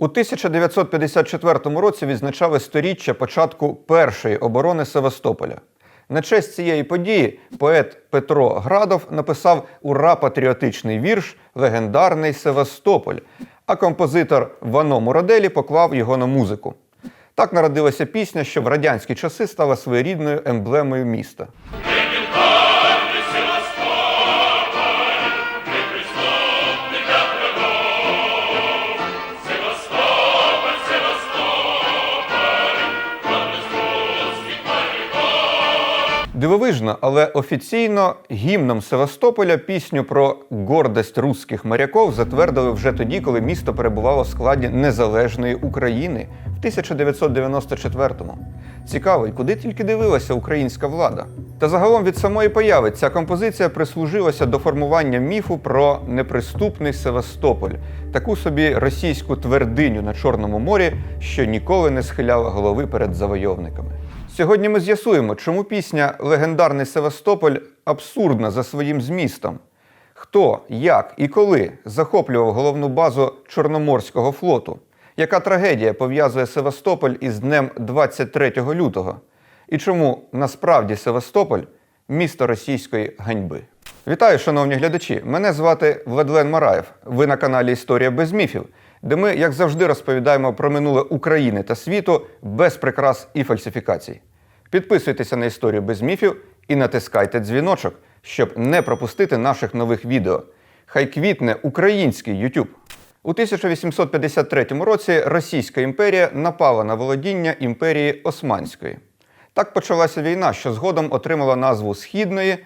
У 1954 році відзначали сторіччя початку першої оборони Севастополя. На честь цієї події поет Петро Градов написав ура-патріотичний вірш Легендарний Севастополь, а композитор Вано Мураделі поклав його на музику. Так народилася пісня, що в радянські часи стала своєрідною емблемою міста. Дивовижно, але офіційно гімном Севастополя пісню про гордость русських моряків затвердили вже тоді, коли місто перебувало в складі незалежної України в 1994-му. Цікаво, і куди тільки дивилася українська влада. Та загалом від самої появи ця композиція прислужилася до формування міфу про неприступний Севастополь, таку собі російську твердиню на Чорному морі, що ніколи не схиляла голови перед завойовниками. Сьогодні ми з'ясуємо, чому пісня Легендарний Севастополь абсурдна за своїм змістом. Хто, як і коли захоплював головну базу Чорноморського флоту? Яка трагедія пов'язує Севастополь із днем 23 лютого? І чому насправді Севастополь місто російської ганьби? Вітаю, шановні глядачі! Мене звати Владлен Мараєв. Ви на каналі Історія без міфів, де ми, як завжди, розповідаємо про минуле України та світу без прикрас і фальсифікацій. Підписуйтеся на історію без міфів і натискайте дзвіночок, щоб не пропустити наших нових відео. Хай квітне український YouTube. У 1853 році Російська імперія напала на володіння імперії Османської. Так почалася війна, що згодом отримала назву Східної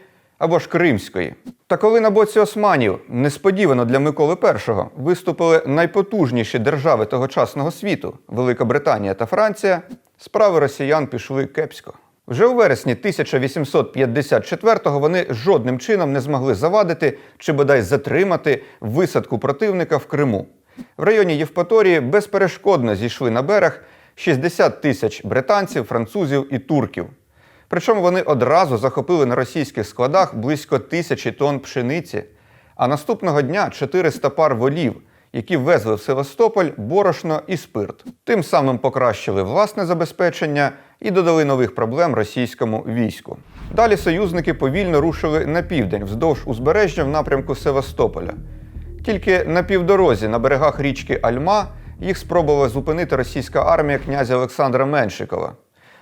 або ж Кримської. Та коли на боці османів несподівано для Миколи І виступили найпотужніші держави тогочасного світу Велика Британія та Франція, справи росіян пішли кепсько. Вже у вересні 1854-го вони жодним чином не змогли завадити чи бодай затримати висадку противника в Криму. В районі Євпаторії безперешкодно зійшли на берег 60 тисяч британців, французів і турків. Причому вони одразу захопили на російських складах близько тисячі тонн пшениці, а наступного дня 400 пар волів, які везли в Севастополь борошно і спирт. Тим самим покращили власне забезпечення і додали нових проблем російському війську. Далі союзники повільно рушили на південь вздовж узбережжя в напрямку Севастополя. Тільки на півдорозі на берегах річки Альма їх спробувала зупинити російська армія князя Олександра Меншикова.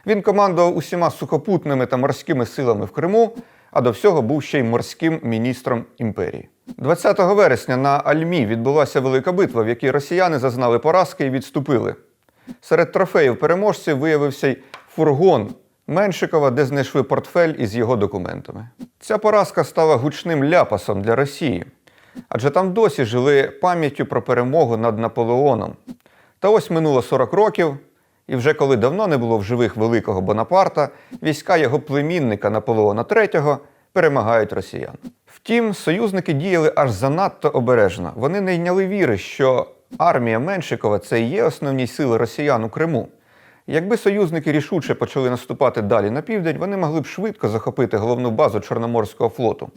Він командував усіма сухопутними та морськими силами в Криму, а до всього був ще й морським міністром імперії. 20 вересня на Альмі відбулася велика битва, в якій росіяни зазнали поразки і відступили. Серед трофеїв переможців виявився й фургон Меншикова, де знайшли портфель із його документами. Ця поразка стала гучним ляпасом для Росії, адже там досі жили пам'яттю про перемогу над Наполеоном. Та ось минуло 40 років, і вже коли давно не було в живих великого Бонапарта, війська його племінника Наполеона III перемагають росіян. Втім, союзники діяли аж занадто обережно. Вони не йняли віри, що армія Меншикова це і є основні сили росіян у Криму. Якби союзники рішуче почали наступати далі на південь, вони могли б швидко захопити головну базу Чорноморського флоту.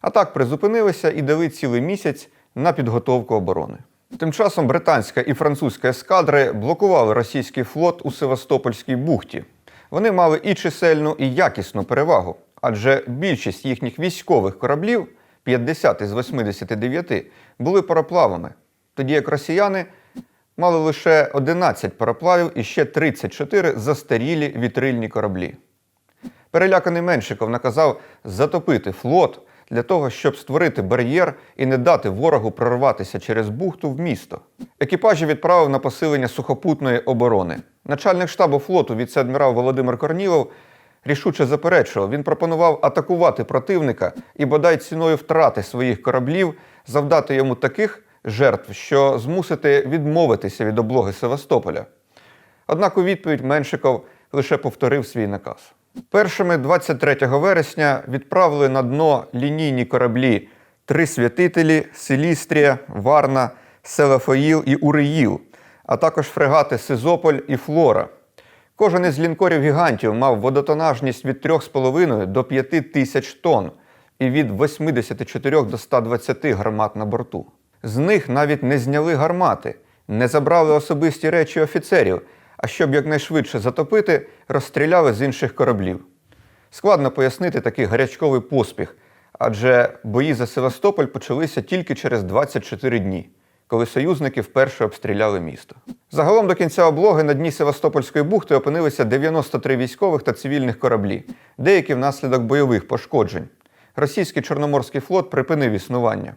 А так призупинилися і дали цілий місяць на підготовку оборони. Тим часом британська і французька ескадри блокували російський флот у Севастопольській бухті. Вони мали і чисельну, і якісну перевагу, адже більшість їхніх військових кораблів, 50 із 89, були пароплавами, тоді як росіяни мали лише 11 пароплавів і ще 34 застарілі вітрильні кораблі. Переляканий Меншиков наказав затопити флот для того, щоб створити бар'єр і не дати ворогу прорватися через бухту в місто. Екіпажі відправив на посилення сухопутної оборони. Начальник штабу флоту віце-адмірал Володимир Корнілов рішуче заперечував. Він пропонував атакувати противника і бодай ціною втрати своїх кораблів завдати йому таких жертв, що змусити відмовитися від облоги Севастополя. Однак у відповідь Меншиков лише повторив свій наказ. Першими 23 вересня відправили на дно лінійні кораблі три святителі Селістрія, Варна, Селафоїл і Уриїл, а також фрегати Сизополь і Флора. Кожен із лінкорів гігантів мав водотонажність від 3,5 до 5 тисяч тонн і від 84 до 120 гармат на борту. З них навіть не зняли гармати, Не забрали особисті речі офіцерів, а щоб якнайшвидше затопити, розстріляли з інших кораблів. Складно пояснити такий гарячковий поспіх, адже бої за Севастополь почалися тільки через 24 дні, коли союзники вперше обстріляли місто. Загалом до кінця облоги на дні Севастопольської бухти опинилися 93 військових та цивільних кораблі, деякі внаслідок бойових пошкоджень. Російський Чорноморський флот припинив існування.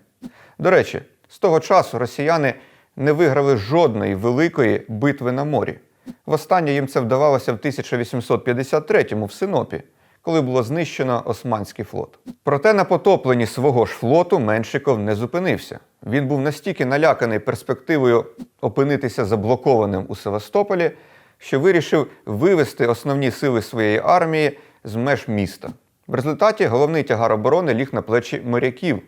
До речі, з того часу росіяни не виграли жодної великої битви на морі. Востаннє їм це вдавалося в 1853-му в Синопі, коли було знищено Османський флот. Проте на потопленні свого ж флоту Меншиков не зупинився. Він був настільки наляканий перспективою опинитися заблокованим у Севастополі, що вирішив вивести основні сили своєї армії з меж міста. В результаті головний тягар оборони ліг на плечі моряків,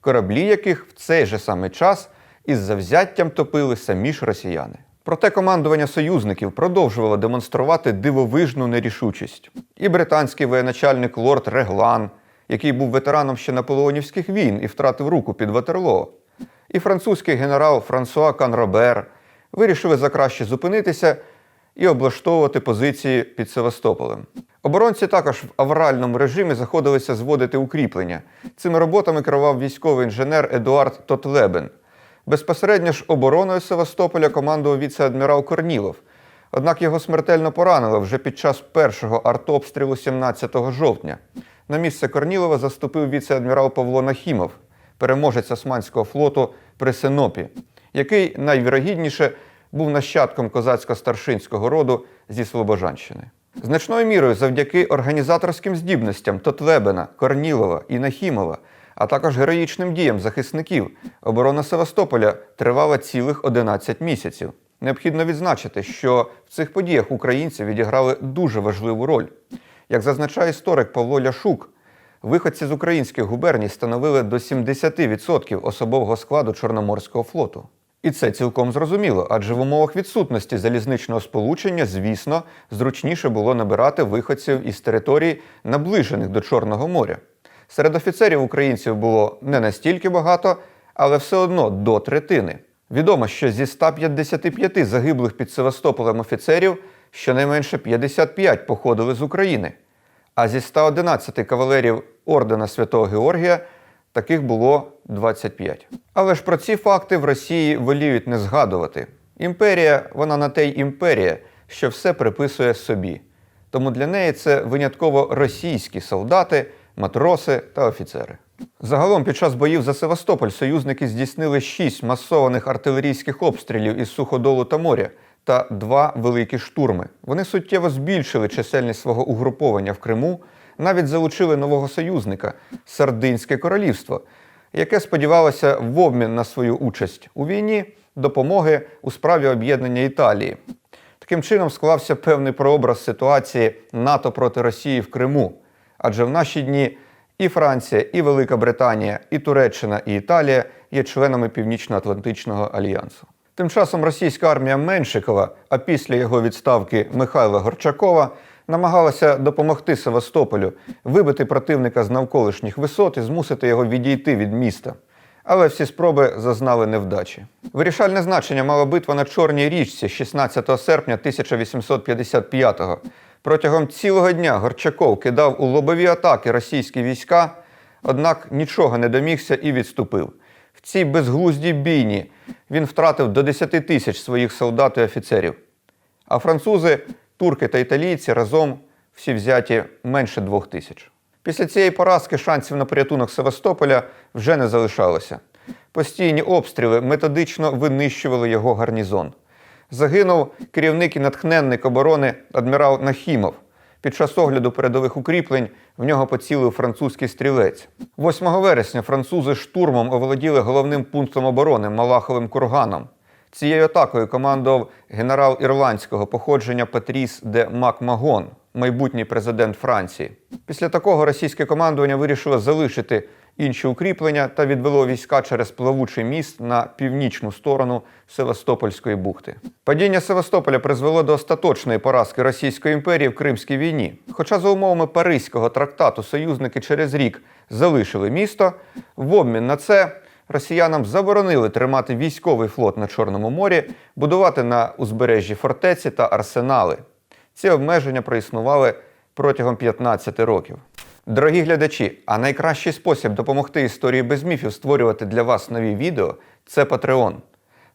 кораблі яких в цей же самий час із завзяттям топили самі ж росіяни. Проте командування союзників продовжувало демонструвати дивовижну нерішучість. І британський воєначальник лорд Реглан, який був ветераном ще наполеонівських війн і втратив руку під Ватерлоо, і французький генерал Франсуа Канробер вирішили за краще зупинитися і облаштовувати позиції під Севастополем. Оборонці також в авральному режимі заходилися зводити укріплення. Цими роботами керував військовий інженер Едуард Тотлебен. Безпосередньо ж обороною Севастополя командував віце-адмірал Корнілов. Однак його смертельно поранило вже під час першого артобстрілу 17 жовтня. На місце Корнілова заступив віце-адмірал Павло Нахімов, переможець Османського флоту при Синопі, який найвірогідніше був нащадком козацько-старшинського роду зі Слобожанщини. Значною мірою завдяки організаторським здібностям Тотлебена, Корнілова і Нахімова, а також героїчним діям захисників, оборона Севастополя тривала цілих 11 місяців. Необхідно відзначити, що в цих подіях українці відіграли дуже важливу роль. Як зазначає історик Павло Ляшук, виходці з українських губерній становили до 70% особового складу Чорноморського флоту. І це цілком зрозуміло, адже в умовах відсутності залізничного сполучення, звісно, зручніше було набирати виходців із територій, наближених до Чорного моря. Серед офіцерів українців було не настільки багато, але все одно до третини. Відомо, що зі 155 загиблих під Севастополем офіцерів щонайменше 55 походили з України, а зі 111 кавалерів ордена Святого Георгія таких було 25. Але ж про ці факти в Росії воліють не згадувати. Імперія, вона на те й імперія, що все приписує собі. Тому для неї це винятково російські солдати, матроси та офіцери. Загалом під час боїв за Севастополь союзники здійснили шість масованих артилерійських обстрілів із суходолу та моря та два великі штурми. Вони суттєво збільшили чисельність свого угруповання в Криму, навіть залучили нового союзника Сардинське королівство, яке сподівалося в обмін на свою участь у війні допомоги у справі об'єднання Італії. Таким чином склався певний прообраз ситуації НАТО проти Росії в Криму. Адже в наші дні і Франція, і Велика Британія, і Туреччина, і Італія є членами Північно-Атлантичного альянсу. Тим часом російська армія Меншикова, а після його відставки Михайла Горчакова, намагалася допомогти Севастополю вибити противника з навколишніх висот і змусити його відійти від міста. Але всі спроби зазнали невдачі. Вирішальне значення мала битва на Чорній річці 16 серпня 1855-го. Протягом цілого дня Горчаков кидав у лобові атаки російські війська, однак нічого не домігся і відступив. В цій безглуздій бійні він втратив до 10 тисяч своїх солдат і офіцерів. А французи, турки та італійці разом всі взяті менше двох тисяч. Після цієї поразки шансів на порятунок Севастополя вже не залишалося. Постійні обстріли методично винищували його гарнізон. Загинув керівник і натхненник оборони адмірал Нахімов. Під час огляду передових укріплень в нього поцілив французький стрілець. 8 вересня французи штурмом оволоділи головним пунктом оборони Малаховим курганом. Цією атакою командував генерал ірландського походження Патріс де Макмагон, майбутній президент Франції. Після такого російське командування вирішило залишити інші укріплення та відвело війська через плавучий міст на північну сторону Севастопольської бухти. Падіння Севастополя призвело до остаточної поразки Російської імперії в Кримській війні. Хоча за умовами Паризького трактату союзники через рік залишили місто, в обмін на це росіянам заборонили тримати військовий флот на Чорному морі, будувати на узбережжі фортеці та арсенали. Ці обмеження проіснували протягом 15 років. Дорогі глядачі, а найкращий спосіб допомогти історії без міфів створювати для вас нові відео це Patreon.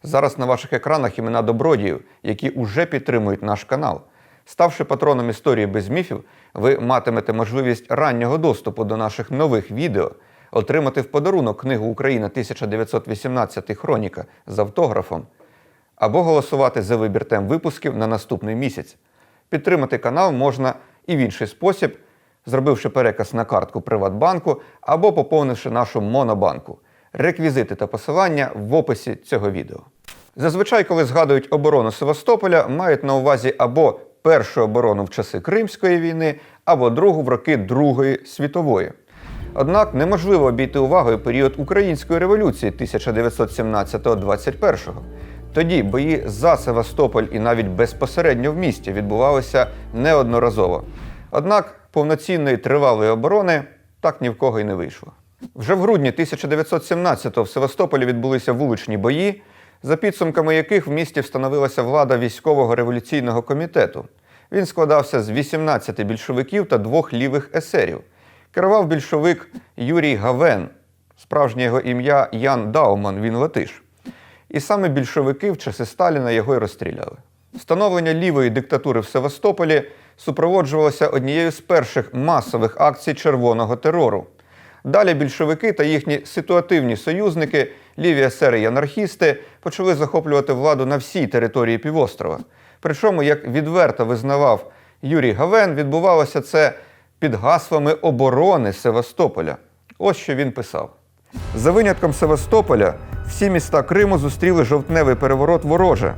Зараз на ваших екранах імена добродіїв, які уже підтримують наш канал. Ставши патроном історії без міфів, ви матимете можливість раннього доступу до наших нових відео, отримати в подарунок книгу Україна 1918 Хроніка з автографом або голосувати за вибір тем випусків на наступний місяць. Підтримати канал можна і в інший спосіб, зробивши переказ на картку Приватбанку або поповнивши нашу монобанку. Реквізити та посилання в описі цього відео. Зазвичай, коли згадують оборону Севастополя, мають на увазі або першу оборону в часи Кримської війни, або другу в роки Другої світової. Однак неможливо обійти увагою період Української революції 1917-21. Тоді бої за Севастополь і навіть безпосередньо в місті відбувалися неодноразово. Однак повноцінної тривалої оборони так ні в кого й не вийшло. Вже в грудні 1917-го в Севастополі відбулися вуличні бої, за підсумками яких в місті встановилася влада військового революційного комітету. Він складався з 18 більшовиків та двох лівих есерів. Керував більшовик Юрій Гавен, справжнє його ім'я Ян Дауман, він латиш. І саме більшовики в часи Сталіна його й розстріляли. Встановлення лівої диктатури в Севастополі супроводжувалося однією з перших масових акцій червоного терору. Далі більшовики та їхні ситуативні союзники, ліві есери й анархісти, почали захоплювати владу на всій території півострова. Причому, як відверто визнавав Юрій Гавен, відбувалося це під гаслами оборони Севастополя. Ось що він писав. За винятком Севастополя, всі міста Криму зустріли жовтневий переворот вороже.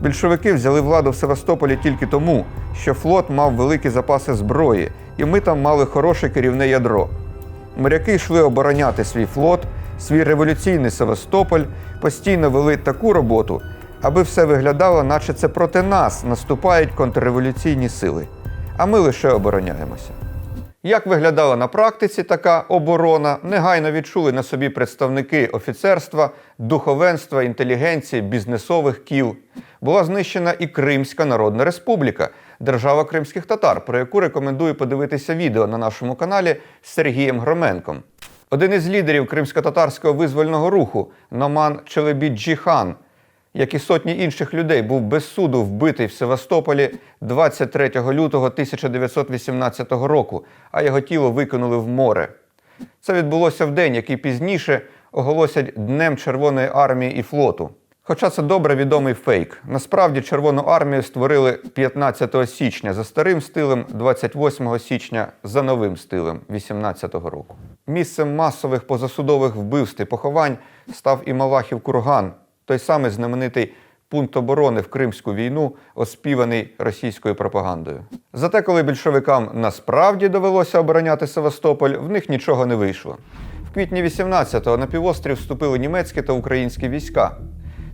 Більшовики взяли владу в Севастополі тільки тому, що флот мав великі запаси зброї, і ми там мали хороше керівне ядро. Моряки йшли обороняти свій флот, свій революційний Севастополь, постійно вели таку роботу, аби все виглядало, наче це проти нас наступають контрреволюційні сили, а ми лише обороняємося. Як виглядала на практиці така оборона, негайно відчули на собі представники офіцерства, духовенства, інтелігенції, бізнесових кіл. Була знищена і Кримська Народна Республіка, держава кримських татар, про яку рекомендую подивитися відео на нашому каналі з Сергієм Громенком. Один із лідерів кримсько-татарського визвольного руху Номан Челебіджі-хан, як і сотні інших людей, був без суду вбитий в Севастополі 23 лютого 1918 року, а його тіло викинули в море. Це відбулося в день, який пізніше оголосять Днем Червоної армії і флоту. Хоча це добре відомий фейк. Насправді Червону армію створили 15 січня за старим стилем, 28 січня за новим стилем 18-го року. Місцем масових позасудових вбивств і поховань став і Малахів курган, той самий знаменитий пункт оборони в Кримську війну, оспіваний російською пропагандою. Зате, коли більшовикам насправді довелося обороняти Севастополь, в них нічого не вийшло. В квітні 18-го на півострів вступили німецькі та українські війська.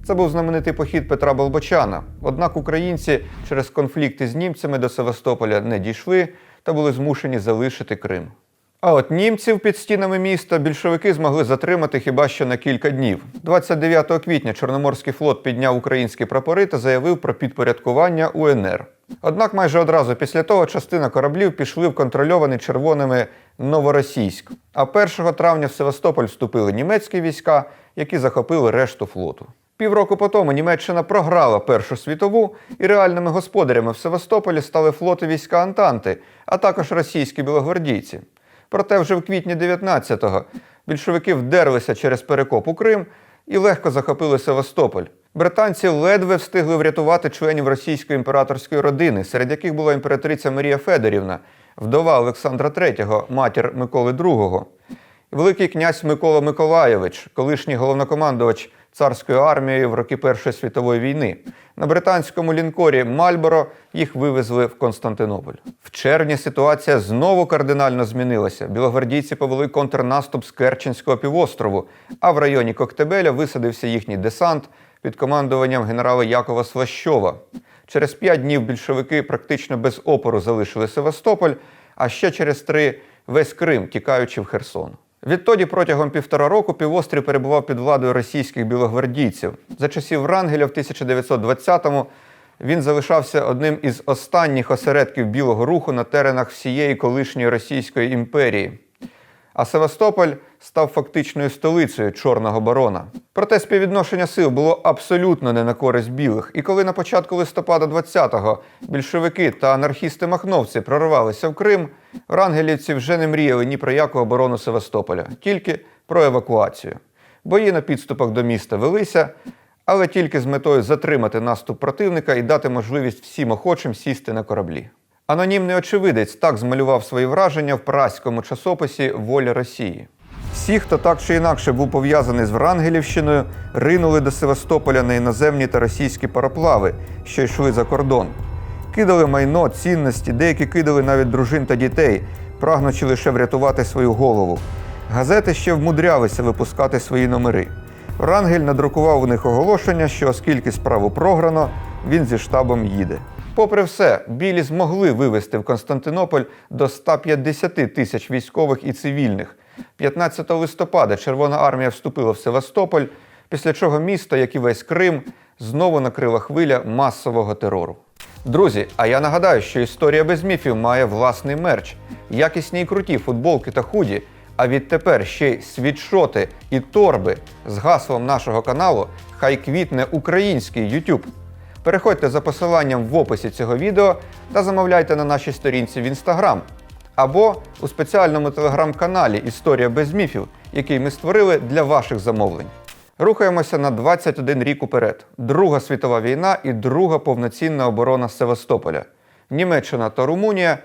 Це був знаменитий похід Петра Болбочана. Однак українці через конфлікти з німцями до Севастополя не дійшли та були змушені залишити Крим. А от німців під стінами міста більшовики змогли затримати хіба що на кілька днів. 29 квітня Чорноморський флот підняв українські прапори та заявив про підпорядкування УНР. Однак майже одразу після того частина кораблів пішли в контрольований червоними Новоросійськ. А 1 травня в Севастополь вступили німецькі війська, які захопили решту флоту. Півроку по тому Німеччина програла Першу світову, і реальними господарями в Севастополі стали флоти війська Антанти, а також російські білогвардійці. Проте вже в квітні 19-го більшовики вдерлися через перекоп у Крим і легко захопили Севастополь. Британці ледве встигли врятувати членів російської імператорської родини, серед яких була імператриця Марія Федорівна, вдова Олександра III, матір Миколи II. Великий князь Микола Миколайович, колишній головнокомандувач царською армією в роки Першої світової війни. На британському лінкорі Мальборо їх вивезли в Константинополь. В червні ситуація знову кардинально змінилася. Білогвардійці повели контрнаступ з Керченського півострову, а в районі Коктебеля висадився їхній десант під командуванням генерала Якова Слащова. Через п'ять днів більшовики практично без опору залишили Севастополь, а ще через три весь Крим, тікаючи в Херсон. Відтоді протягом півтора року півострів перебував під владою російських білогвардійців. За часів Врангеля в 1920-му він залишався одним із останніх осередків білого руху на теренах всієї колишньої Російської імперії. А Севастополь став фактичною столицею Чорного барона. Проте співвідношення сил було абсолютно не на користь білих. І коли на початку листопада 20-го більшовики та анархісти-махновці прорвалися в Крим, врангелівці вже не мріяли ні про яку оборону Севастополя, тільки про евакуацію. Бої на підступах до міста велися, але тільки з метою затримати наступ противника і дати можливість всім охочим сісти на кораблі. Анонімний очевидець так змалював свої враження в праському часописі Воля Росії. Всі, хто так чи інакше був пов'язаний з Врангелівщиною, ринули до Севастополя на іноземні та російські пароплави, що йшли за кордон. Кидали майно, цінності, деякі кидали навіть дружин та дітей, прагнучи лише врятувати свою голову. Газети ще вмудрялися випускати свої номери. Врангель надрукував у них оголошення, що оскільки справу програно, він зі штабом їде. Попри все, білі змогли вивезти в Константинополь до 150 тисяч військових і цивільних. 15 листопада Червона армія вступила в Севастополь, після чого місто, як і весь Крим, знову накрила хвиля масового терору. Друзі, а я нагадаю, що історія без міфів має власний мерч, якісні і круті футболки та худі. А відтепер ще й світшоти і торби з гаслом нашого каналу Хай квітне український YouTube. Переходьте за посиланням в описі цього відео та замовляйте на нашій сторінці в Instagram або у спеціальному телеграм-каналі Історія без міфів, який ми створили для ваших замовлень. Рухаємося на 21 рік уперед. Друга світова війна і друга повноцінна оборона Севастополя. Німеччина та Румунія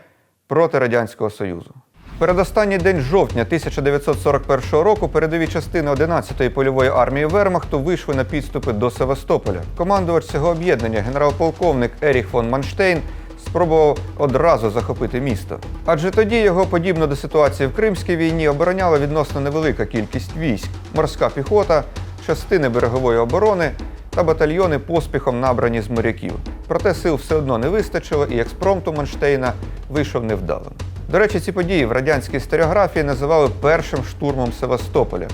проти Радянського Союзу. Передостанній день жовтня 1941 року передові частини 11-ї польової армії Вермахту вийшли на підступи до Севастополя. Командувач цього об'єднання, генерал-полковник Еріх фон Манштейн, спробував одразу захопити місто. Адже тоді його, подібно до ситуації в Кримській війні, обороняла відносно невелика кількість військ, морська піхота, частини берегової оборони та батальйони поспіхом набрані з моряків. Проте сил все одно не вистачило, і експромт у Манштейна вийшов невдалим. До речі, ці події в радянській історіографії називали першим штурмом Севастополя.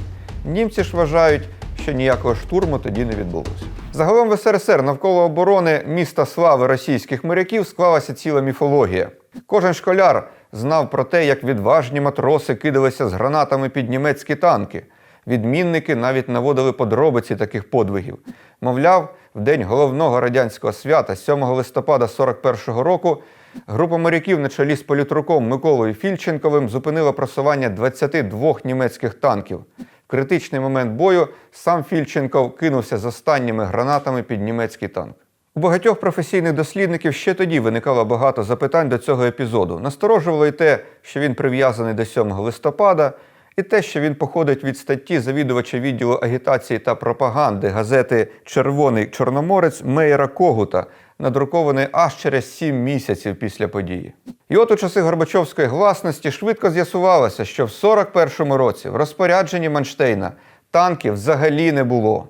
Німці ж вважають, що ніякого штурму тоді не відбулося. Загалом в СРСР навколо оборони міста слави російських моряків склалася ціла міфологія. Кожен школяр знав про те, як відважні матроси кидалися з гранатами під німецькі танки. Відмінники навіть наводили подробиці таких подвигів. Мовляв, в день головного радянського свята, 7 листопада 41-го року, група моряків на чолі з політруком Миколою Фільченковим зупинила просування 22 німецьких танків. В критичний момент бою сам Фільченков кинувся з останніми гранатами під німецький танк. У багатьох професійних дослідників ще тоді виникало багато запитань до цього епізоду. Насторожувало й те, що він прив'язаний до 7 листопада, і те, що він походить від статті завідувача відділу агітації та пропаганди газети Червоний Чорноморець Мейера Когута, надрукований аж через 7 місяців після події. І от у часи Горбачовської гласності швидко з'ясувалося, що в 41-му році в розпорядженні Манштейна танків взагалі не було.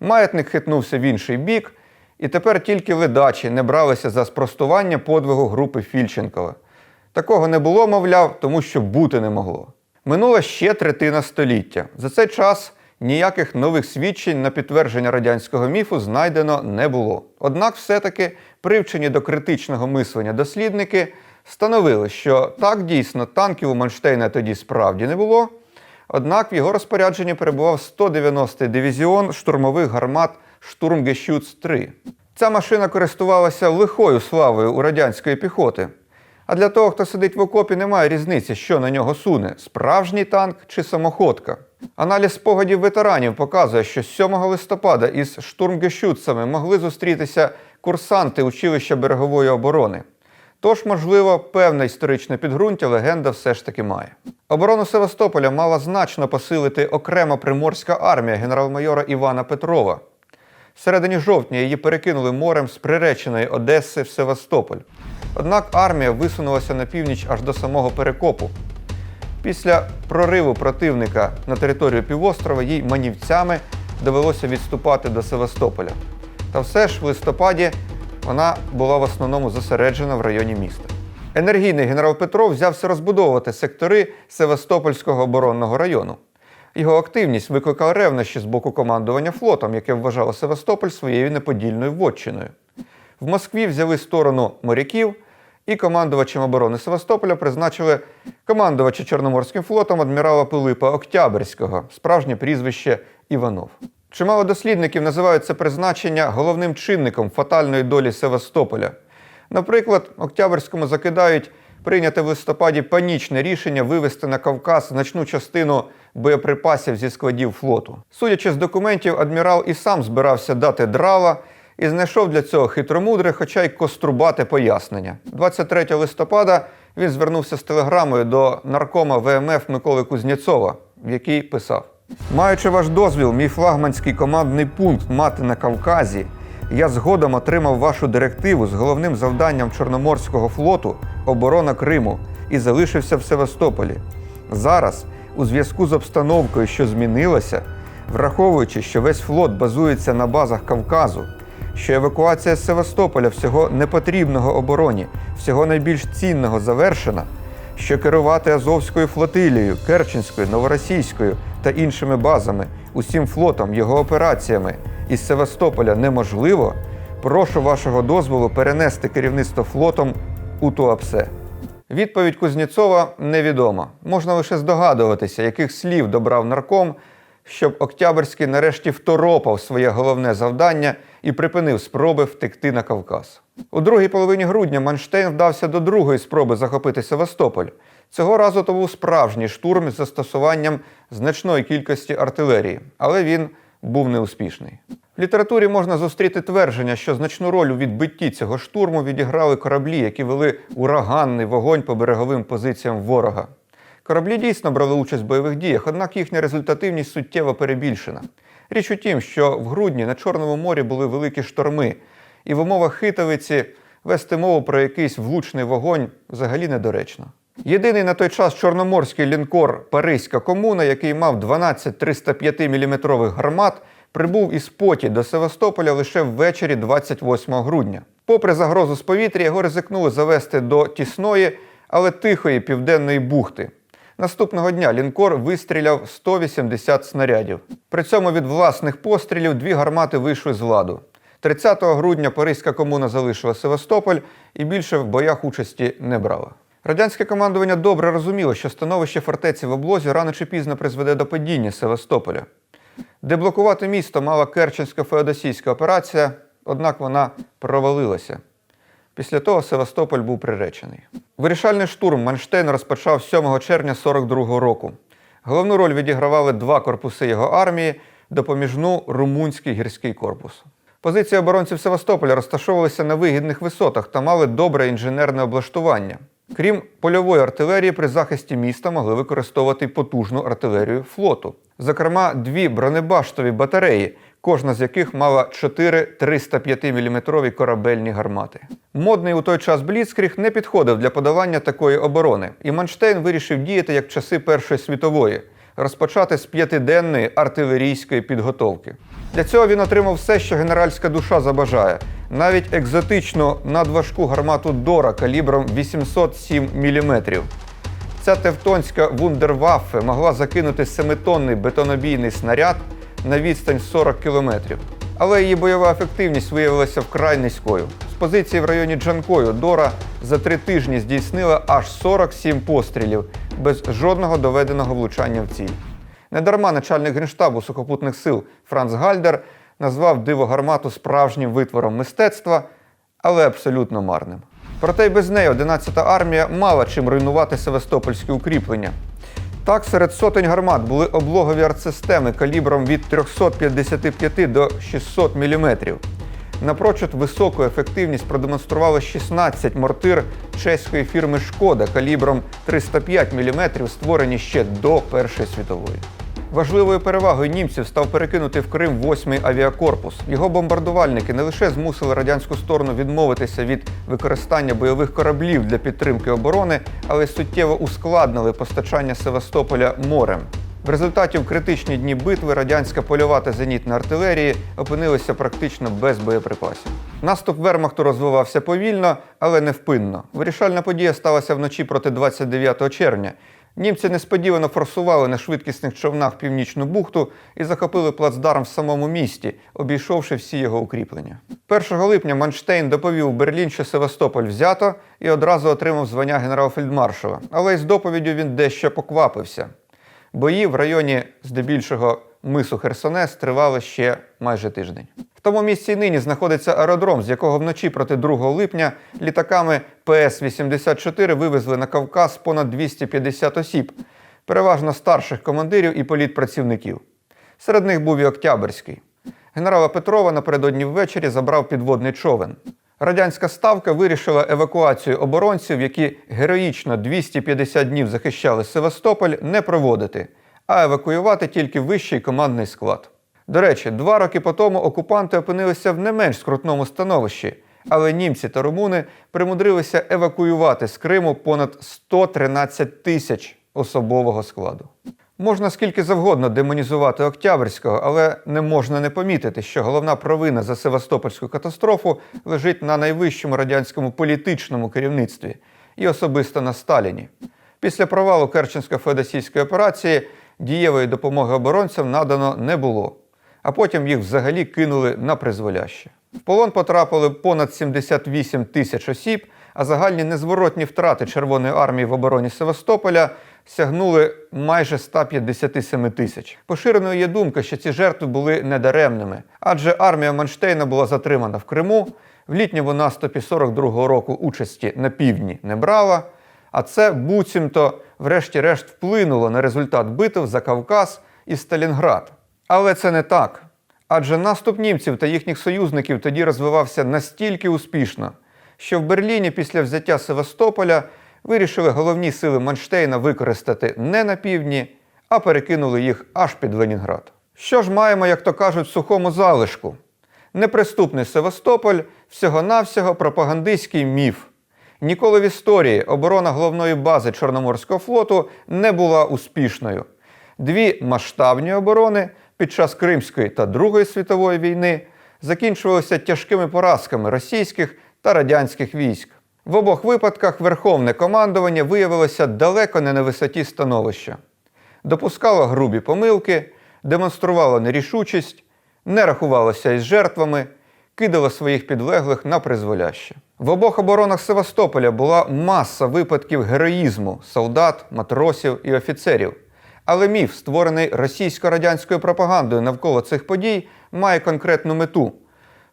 Маятник хитнувся в інший бік, і тепер тільки ледачі не бралися за спростування подвигу групи Фільченкова. Такого не було, мовляв, тому що бути не могло. Минула ще третина століття. За цей час ніяких нових свідчень на підтвердження радянського міфу знайдено не було. Однак, все-таки привчені до критичного мислення дослідники встановили, що так дійсно танків у Манштейна тоді справді не було. Однак в його розпорядженні перебував 190-й дивізіон штурмових гармат Штурмгещуц-3. Ця машина користувалася лихою славою у радянської піхоти. А для того, хто сидить в окопі, немає різниці, що на нього суне справжній танк чи самоходка. Аналіз спогадів ветеранів показує, що 7 листопада із штурмгещуцами могли зустрітися курсанти училища берегової оборони. Тож, можливо, певне історичне підґрунтя легенда все ж таки має. Оборону Севастополя мала значно посилити окрема приморська армія генерал-майора Івана Петрова. В середині жовтня її перекинули морем з приреченої Одеси в Севастополь. Однак армія висунулася на північ аж до самого перекопу. Після прориву противника на територію півострова їй манівцями довелося відступати до Севастополя. Та все ж в листопаді вона була в основному зосереджена в районі міста. Енергійний генерал Петров взявся розбудовувати сектори Севастопольського оборонного району. Його активність викликала ревнощі з боку командування флотом, яке вважало Севастополь своєю неподільною вотчиною. В Москві взяли сторону моряків і командувачем оборони Севастополя призначили командувача Чорноморським флотом адмірала Пилипа Октябрського, справжнє прізвище Іванов. Чимало дослідників називають це призначення головним чинником фатальної долі Севастополя. Наприклад, Октябрському закидають прийняте в листопаді панічне рішення вивести на Кавказ значну частину боєприпасів зі складів флоту. Судячи з документів, адмірал і сам збирався дати драла і знайшов для цього хитромудре, хоча й кострубате пояснення. 23 листопада він звернувся з телеграмою до наркома ВМФ Миколи Кузнєцова, в якій писав: Маючи ваш дозвіл, мій флагманський командний пункт мати на Кавказі, я згодом отримав вашу директиву з головним завданням Чорноморського флоту оборона Криму і залишився в Севастополі. Зараз, у зв'язку з обстановкою, що змінилася, враховуючи, що весь флот базується на базах Кавказу, що евакуація з Севастополя всього непотрібного обороні, всього найбільш цінного завершена, що керувати Азовською флотилією, Керченською, Новоросійською та іншими базами, усім флотом, його операціями із Севастополя неможливо, прошу вашого дозволу перенести керівництво флотом у Туапсе. Відповідь Кузнєцова невідома. Можна лише здогадуватися, яких слів добрав нарком, щоб Октябрьський нарешті второпав своє головне завдання і припинив спроби втекти на Кавказ. У другій половині грудня Манштейн вдався до другої спроби захопити Севастополь. Цього разу то був справжній штурм з застосуванням значної кількості артилерії, але він був неуспішний. В літературі можна зустріти твердження, що значну роль у відбитті цього штурму відіграли кораблі, які вели ураганний вогонь по береговим позиціям ворога. Кораблі дійсно брали участь в бойових діях, однак їхня результативність суттєво перебільшена. Річ у тім, що в грудні на Чорному морі були великі шторми, і в умовах хитовиці вести мову про якийсь влучний вогонь взагалі недоречно. Єдиний на той час чорноморський лінкор Паризька комуна, який мав 12 305 мм гармат, прибув із поті до Севастополя лише ввечері 28 грудня. Попри загрозу з повітря, його ризикнули завести до тісної, але тихої південної бухти. Наступного дня лінкор вистріляв 180 снарядів. При цьому від власних пострілів дві гармати вийшли з ладу. 30 грудня Паризька комуна залишила Севастополь і більше в боях участі не брала. Радянське командування добре розуміло, що становище фортеці в облозі рано чи пізно призведе до падіння Севастополя. Деблокувати місто мала Керченська феодосійська операція, однак вона провалилася. Після того Севастополь був приречений. Вирішальний штурм Манштейн розпочав 7 червня 42-го року. Головну роль відігравали два корпуси його армії, допоміжну румунський гірський корпус. Позиції оборонців Севастополя розташовувалися на вигідних висотах та мали добре інженерне облаштування. Крім польової артилерії, при захисті міста могли використовувати потужну артилерію флоту. Зокрема, дві бронебаштові батареї, кожна з яких мала 4 305 мм корабельні гармати. Модний у той час Бліцкріг не підходив для подавання такої оборони, і Манштейн вирішив діяти як часи Першої світової, розпочати з п'ятиденної артилерійської підготовки. Для цього він отримав все, що генеральська душа забажає, навіть екзотичну надважку гармату Дора калібром 807 мм. Ця тевтонська вундерваффе могла закинути 7-тонний бетонобійний снаряд на відстань 40 кілометрів. Але її бойова ефективність виявилася вкрай низькою. З позиції в районі Джанкою Дора за три тижні здійснила аж 47 пострілів без жодного доведеного влучання в ціль. Недарма начальник генштабу сухопутних сил Франц Гальдер назвав диво гармату справжнім витвором мистецтва, але абсолютно марним. Проте й без неї 11-та армія мала чим руйнувати севастопольські укріплення. Так, серед сотень гармат були облогові артсистеми калібром від 355 до 600 мм. Напрочуд високу ефективність продемонстрували 16 мортир чеської фірми Шкода калібром 305 мм, створені ще до Першої світової. Важливою перевагою німців став перекинути в Крим 8-й авіакорпус. Його бомбардувальники не лише змусили радянську сторону відмовитися від використання бойових кораблів для підтримки оборони, але й суттєво ускладнили постачання Севастополя морем. В результаті в критичні дні битви радянська польова та зенітна артилерії опинилися практично без боєприпасів. Наступ Вермахту розвивався повільно, але невпинно. Вирішальна подія сталася вночі проти 29 червня. Німці несподівано форсували на швидкісних човнах північну бухту і захопили плацдарм в самому місті, обійшовши всі його укріплення. 1 липня Манштейн доповів Берлін, що Севастополь взято, і одразу отримав звання генерал-фельдмаршала. Але із доповіддю він дещо поквапився. Бої в районі здебільшого мису Херсонес тривали ще майже тиждень. В тому місці й нині знаходиться аеродром, з якого вночі проти 2 липня літаками ПС-84 вивезли на Кавказ понад 250 осіб, переважно старших командирів і політпрацівників. Серед них був і Октябрьський. Генерала Петрова напередодні ввечері забрав підводний човен. Радянська ставка вирішила евакуацію оборонців, які героїчно 250 днів захищали Севастополь, не проводити, а евакуювати тільки вищий командний склад. До речі, два роки по тому окупанти опинилися в не менш скрутному становищі, але німці та румуни примудрилися евакуювати з Криму понад 113 тисяч особового складу. Можна скільки завгодно демонізувати Октябрьського, але не можна не помітити, що головна провина за Севастопольську катастрофу лежить на найвищому радянському політичному керівництві і особисто на Сталіні. Після провалу Керченсько-феодосійської операції дієвої допомоги оборонцям надано не було, а потім їх взагалі кинули на призволяще. В полон потрапили понад 78 тисяч осіб, а загальні незворотні втрати Червоної армії в обороні Севастополя сягнули майже 157 тисяч. Поширеною є думка, що ці жертви були недаремними, адже армія Манштейна була затримана в Криму, в літньому наступі 42-го року участі на півдні не брала, а це буцімто, врешті-решт, вплинуло на результат битв за Кавказ і Сталінград. Але це не так. Адже наступ німців та їхніх союзників тоді розвивався настільки успішно, що в Берліні після взяття Севастополя вирішили головні сили Манштейна використати не на півдні, а перекинули їх аж під Ленінград. Що ж маємо, як то кажуть, сухому залишку? Неприступний Севастополь всього-навсього пропагандистський міф. Ніколи в історії оборона головної бази Чорноморського флоту не була успішною. Дві масштабні оборони під час Кримської та Другої світової війни закінчувалися тяжкими поразками російських та радянських військ. В обох випадках верховне командування виявилося далеко не на висоті становища. Допускало грубі помилки, демонструвало нерішучість, не рахувалося із жертвами, кидало своїх підлеглих на призволяще. В обох оборонах Севастополя була маса випадків героїзму солдат, матросів і офіцерів. Але міф, створений російсько-радянською пропагандою навколо цих подій, має конкретну мету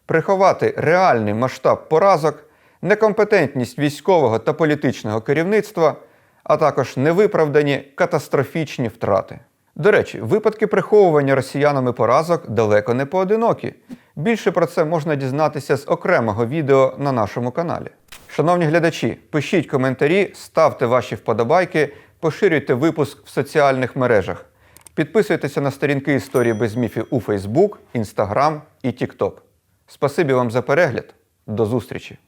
приховати реальний масштаб поразок, некомпетентність військового та політичного керівництва, а також невиправдані катастрофічні втрати. До речі, випадки приховування росіянами поразок далеко не поодинокі. Більше про це можна дізнатися з окремого відео на нашому каналі. Шановні глядачі, пишіть коментарі, ставте ваші вподобайки, поширюйте випуск в соціальних мережах. Підписуйтеся на сторінки історії без міфів у Facebook, Instagram і TikTok. Спасибі вам за перегляд. До зустрічі!